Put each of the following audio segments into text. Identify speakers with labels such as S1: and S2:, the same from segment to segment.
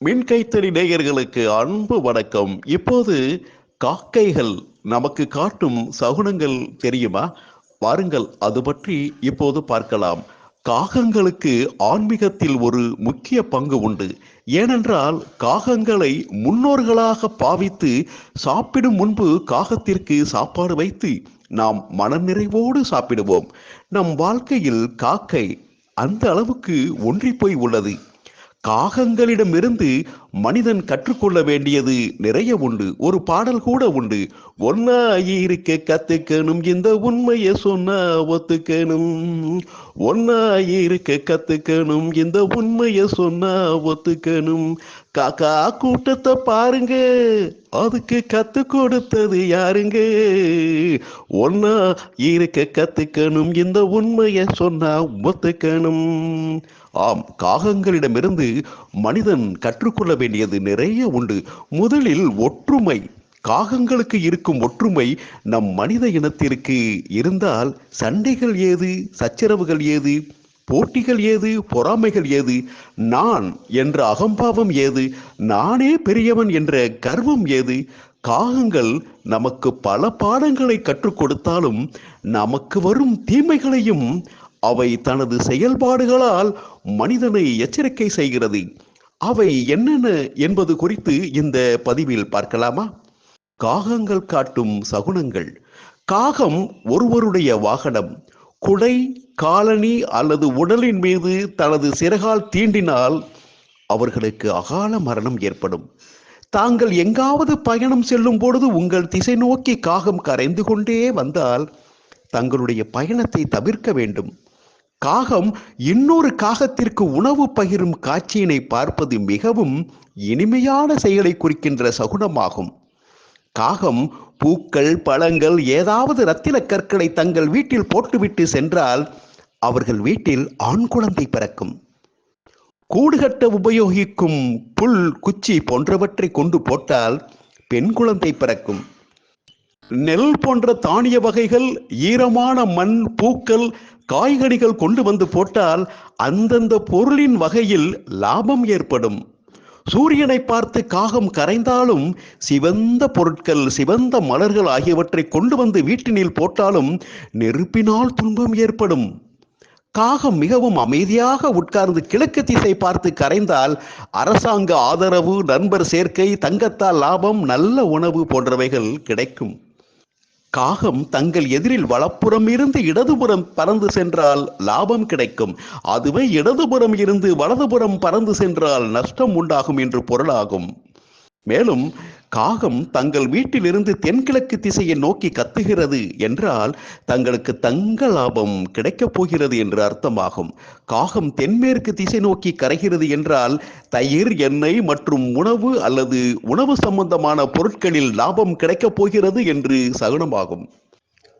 S1: மின்கைத்தறி நேயர்களுக்கு அன்பு வணக்கம். இப்போது காக்கைகள் நமக்கு காட்டும் சகுனங்கள் தெரியுமா? வாருங்கள் அது பற்றி இப்போது பார்க்கலாம். காகங்களுக்கு ஆன்மீகத்தில் ஒரு முக்கிய பங்கு உண்டு. ஏனென்றால் காகங்களை முன்னோர்களாக பாவித்து சாப்பிடும் முன்பு காகத்திற்கு சாப்பாடு வைத்து நாம் மனநிறைவோடு சாப்பிடுவோம். நம் வாழ்க்கையில் காக்கை அந்த அளவுக்கு ஒன்றி போய் உள்ளது. காகங்களிடமிருந்து மனிதன் கற்றுக்கொள்ள வேண்டியது நிறைய உண்டு. ஒரு பாடல் கூட உண்டு. ஒன்னா இருக்க கத்துக்கணும் இந்த உண்மையை சொன்னா ஒத்துக்கணும். ஒன்னா இருக்க கத்துக்கணும் இந்த உண்மையை சொன்னா ஒத்துக்கணும். காக்கா கூட்டத்தை பாருங்க. அதுக்கு கத்து கொடுத்தது யாருங்க? ஒன்னா இருக்க கத்துக்கணும் இந்த உண்மையை சொன்னா ஒத்துக்கணும். ஆம் காகங்களிடமிருந்து மனிதன் கற்றுக்கொள்ள வேண்டியது நிறைய உண்டு. முதலில் ஒற்றுமை. காகங்களுக்கு இருக்கும் ஒற்றுமை நம் மனித இனத்திற்கு இருந்தால் சண்டைகள் ஏது சச்சரவுகள் ஏது போட்டிகள் ஏது பொறாமைகள் ஏது நான் என்ற அகம்பாவம் ஏது நானே பெரியவன் என்ற கர்வம் ஏது காகங்கள் நமக்கு பல பாடங்களை கற்றுக் கொடுத்தாலும் நமக்கு வரும் தீமைகளையும் அவை தனது செயல்பாடுகளால் மனிதனை எச்சரிக்கை செய்கிறது. அவை என்னென்ன என்பது குறித்து இந்த பதிவில் பார்க்கலாமா? காகங்கள் காட்டும் சகுனங்கள். காகம் ஒருவருடைய வாகனம். குடை காலனி அல்லது உடலின் மீது தனது சிறகால் தீண்டினால் அவர்களுக்கு அகால மரணம் ஏற்படும். தாங்கள் எங்காவது பயணம் செல்லும் பொழுது உங்கள் திசை நோக்கி காகம் கரைந்து கொண்டே வந்தால் தங்களுடைய பயணத்தை தவிர்க்க வேண்டும். காகம் இன்னொரு காகத்திற்கு உணவு பகிரும் காட்சியினை பார்ப்பது மிகவும் இனிமையான செயலை குறிக்கின்ற சகுனமாகும். காகம் பூக்கள் பழங்கள் ஏதாவது ரத்தின கற்களை தங்கள் வீட்டில் போட்டுவிட்டு சென்றால் அவர்கள் வீட்டில் ஆண் குழந்தை பிறக்கும். கூடுகட்ட உபயோகிக்கும் புல் குச்சி போன்றவற்றை கொண்டு போட்டால் பெண் குழந்தை பிறக்கும். நெல் போன்ற தானிய வகைகள் ஈரமான மண் பூக்கள் காய்கறிகள் கொண்டு வந்து போட்டால் அந்தந்த பொருளின் வகையில் லாபம் ஏற்படும். சூரியனை பார்த்து காகம் கரைந்தாலும் சிவந்த பொருட்கள் சிவந்த மலர்கள் ஆகியவற்றை கொண்டு வந்து வீட்டினில் போட்டாலும் நெருப்பினால் துன்பம் ஏற்படும். காகம் மிகவும் அமைதியாக உட்கார்ந்து கிழக்கு திசை பார்த்து கரைந்தால் அரசாங்க ஆதரவு நண்பர் சேர்க்கை தங்கத்தால் லாபம் நல்ல உணவு போன்றவைகள் கிடைக்கும். காகம் தங்கள் எதிரில் வலப்புறம் இருந்து இடதுபுறம் பறந்து சென்றால் லாபம் கிடைக்கும். அதுவே இடதுபுறம் இருந்து வலதுபுறம் பறந்து சென்றால் நஷ்டம் உண்டாகும் என்று பொருளாகும். மேலும் காகம் தங்கள் வீட்டிலிருந்து தென்கிழக்கு திசையை நோக்கி கத்துகிறது என்றால் தங்களுக்கு தங்க லாபம் கிடைக்கப் போகிறது என்று அர்த்தமாகும். காகம் தென்மேற்கு திசை நோக்கி கரைகிறது என்றால் தயிர் எண்ணெய் மற்றும் உணவு அல்லது உணவு சம்பந்தமான பொருட்களில் லாபம் கிடைக்கப் போகிறது என்று சகுனமாகும்.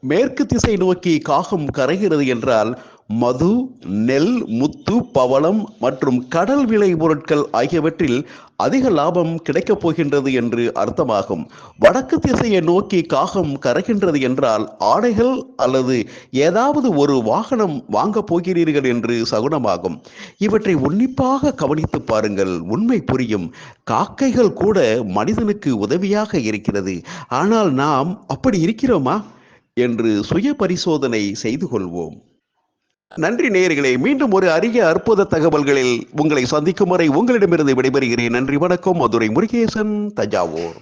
S1: மேற்கு திசை நோக்கி காகம் கரைகிறது என்றால் மது நெல் முத்து பவளம் மற்றும் கடல் விளை பொருட்கள் ஆகியவற்றில் அதிக லாபம் கிடைக்கப் போகின்றது என்று அர்த்தமாகும். வடக்கு திசையை நோக்கி காகம் கரைகின்றது என்றால் ஆடைகள் அல்லது ஏதாவது ஒரு வாகனம் வாங்கப் போகிறீர்கள் என்று சகுனமாகும். இவற்றை உன்னிப்பாக கவனித்து பாருங்கள். உண்மை புரியும். காக்கைகள் கூட மனிதனுக்கு உதவியாக இருக்கிறது. ஆனால் நாம் அப்படி இருக்கிறோமா? என்று சுய பரிசோதனை செய்து கொள்வோம். நன்றி நேயர்களே மீண்டும் ஒரு அரிய அற்புத தகவல்களில் உங்களை சந்திக்கும் வரை உங்களிடமிருந்து விடைபெறுகிறேன். நன்றி வணக்கம். மதுரை முருகேசன் தஞ்சாவூர்.